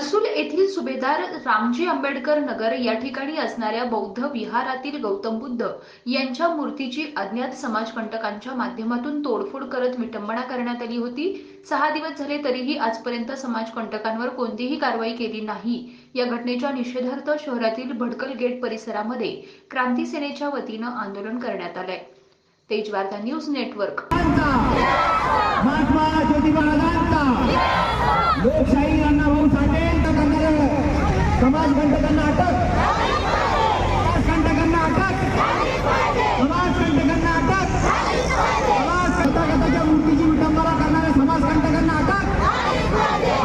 हर्सुल येथील सुभेदार रामजी आंबेडकर नगर या ठिकाणी असणाऱ्या बौद्ध विहारातील गौतम बुद्ध यांच्या मूर्तीची अज्ञात समाजकंटकांच्या माध्यमातून तोडफोड करत विटंबना करण्यात आली होती. सहा दिवस झाले तरीही आजपर्यंत समाजकंटकांवर कोणतीही कारवाई केली नाही. या घटनेच्या निषेधार्थ शहरातील भडकल गेट परिसरामध्ये क्रांती सेनेच्या वतीनं आंदोलन करण्यात आलंय. Tejvarta news network. लोकशाही समाज कंटकांना अटक समाज कंटकांना अटक समाज कंटकांना अटक समाज कंटकाच्या मूर्तीची विटंबना करणाऱ्या समाज कंटकांना अटक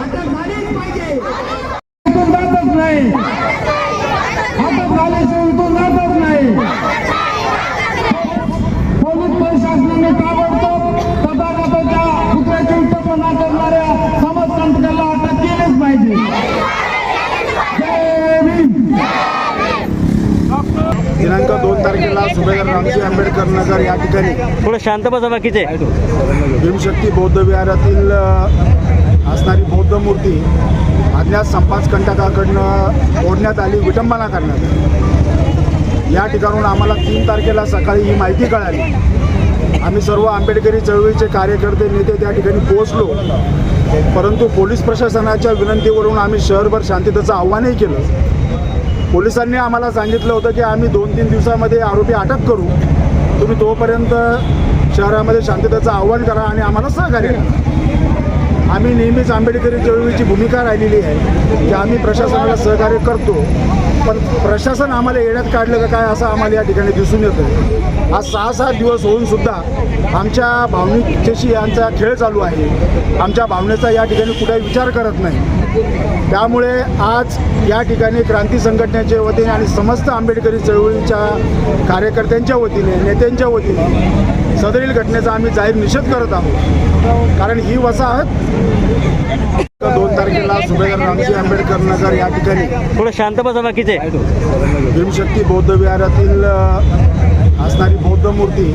अटक झालीच पाहिजे इथून जातच नाही अटक झाल्याशिवाय इथून जातच नाही पोलीस प्रशासनाने ताबडतोब तथागताच्या पुतळ्याची विटंबना करणाऱ्या समाजकंटकाला अटक केलीच पाहिजे जय भीम दिनांक दोन तारखेला सुभेदार रामजी आंबेडकर नगर या ठिकाणी. थोडं शांत बसा बाकीचे. भीमशक्ती बौद्ध विहारातील असणारी बौद्ध मूर्ती अज्ञात संपास कंटकाकडनं ओढण्यात आली विटंबना करण्यात आली. या ठिकाणून आम्हाला तीन तारखेला सकाळी ही माहिती कळाली. आम्ही सर्व आंबेडकरी चळवळीचे कार्यकर्ते नेते त्या ठिकाणी पोहोचलो. परंतु पोलीस प्रशासनाच्या विनंतीवरून आम्ही शहरभर शांततेचं आव्हानही केलं. पोलिसांनी आम्हाला सांगितलं होतं की आम्ही दोन तीन दिवसामध्ये आरोपी अटक करू. तुम्ही तोपर्यंत शहरामध्ये शांततेचं आव्हान करा आणि आम्हाला सहकार्य करा. आम्ही नेहमीच आंबेडकरी चळवळीची भूमिका राहिलेली आहे की आम्ही प्रशासनाला सहकार्य करतो. पण प्रशासन आम्हाला येण्यात काढलं का काय असं आम्हाला या ठिकाणी दिसून येतं आज सहा सात दिवस होऊन सुद्धा आमच्या भावनिकतेशी यांचा खेळ चालू आहे. आमच्या भावनेचा या ठिकाणी कुठेही विचार करत नाही. त्यामुळे आज या ठिकाणी क्रांती संघटनेच्या वतीने आणि समस्त आंबेडकरी चळवळीच्या कार्यकर्त्यांच्या वतीने नेत्यांच्या वतीने सदरील घटनेचा आम्ही जाहीर निषेध करत आहोत. कारण ही वसाहत दोन तारखेला सुभेदार रामजी आंबेडकर नगर या ठिकाणी. थोडं शांत बसा बाकीचे. भीमशक्ती बौद्ध विहारातील असणारी बौद्ध मूर्ती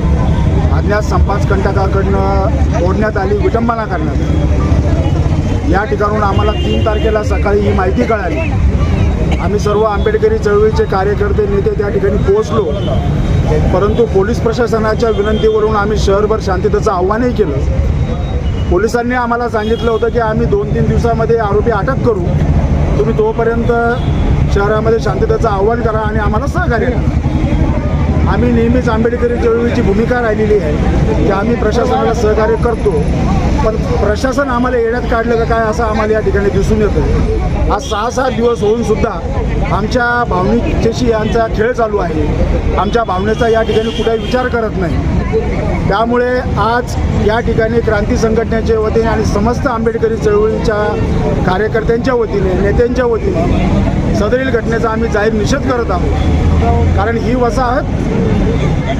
अज्ञात संपास कंटकाकडनं ओढण्यात आली विटंबना करण्यात आली. या ठिकाणून आम्हाला तीन तारखेला सकाळी ही माहिती कळाली. आम्ही सर्व आंबेडकरी चळवळीचे कार्यकर्ते नेते त्या ठिकाणी पोहोचलो. परंतु पोलीस प्रशासनाच्या विनंतीवरून आम्ही शहरभर शांततेचं आव्हानही केलं. पोलिसांनी आम्हाला सांगितलं होतं की आम्ही दोन तीन दिवसामध्ये आरोपी अटक करू. तुम्ही तोपर्यंत शहरामध्ये शांततेचं आव्हान करा आणि आम्हाला सहकार्य करा. आम्ही नेहमीच आंबेडकरी चळवळीची भूमिका राहिलेली आहे की आम्ही प्रशासनाला सहकार्य करतो. पण प्रशासन आम्हाला येण्यात काढलं का काय असं आम्हाला या ठिकाणी दिसून येतं आज सहा सात दिवस होऊन सुद्धा आमच्या भावनेच्याशी यांचा खेळ चालू आहे. आमच्या भावनेचा या ठिकाणी कुठेही विचार करत नाही. त्यामुळे आज या ठिकाणी क्रांती संघटनेच्या वतीने आणि समस्त आंबेडकरी चळवळीच्या कार्यकर्त्यांच्या वतीने नेत्यांच्या वतीने सदरील घटनेचा आम्ही जाहीर निषेध करत आहोत. कारण ही वसाहत